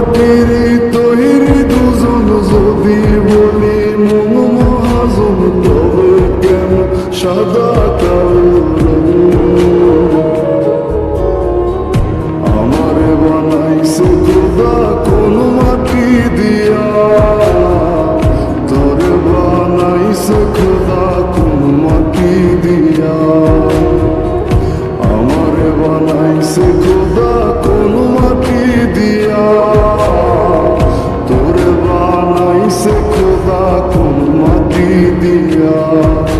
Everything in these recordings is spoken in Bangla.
মাটির তৈরি দুজন যদি বলি মন মহাজন তবে কেন সাদা দিয়া। তোরে বানাইছে খোদা কোন দিয়া। বানাইছে দিয়া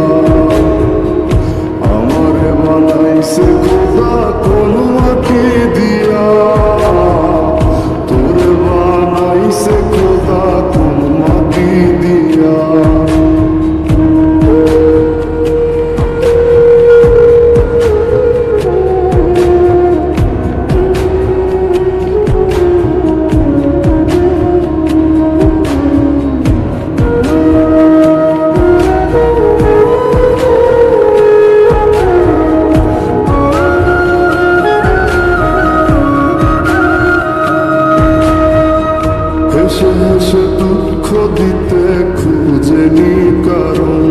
কারণ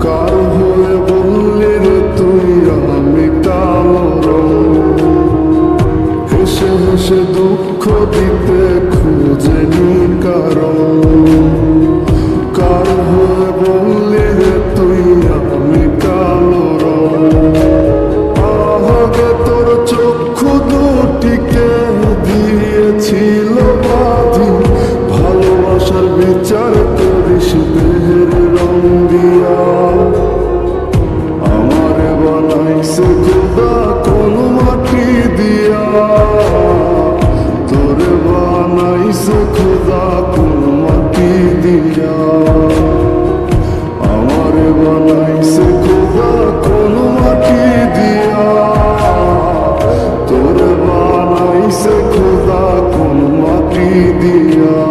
কার হয়ে বললি তুই আমি কালো রং হেসে দুঃখ দিতে খুঁজেনি কারণ। বিচার করিস দেহের রং দিয়া আমার বানাইছে খোদা কোন মাটি দিয়া। তোর বানাইছে খোদা কোন মাটি দিয়া। আমার বানাইছে খোদা কোন মাটি দিয়া। তোর বানাইছে খোদা কোন মাটি দিয়া।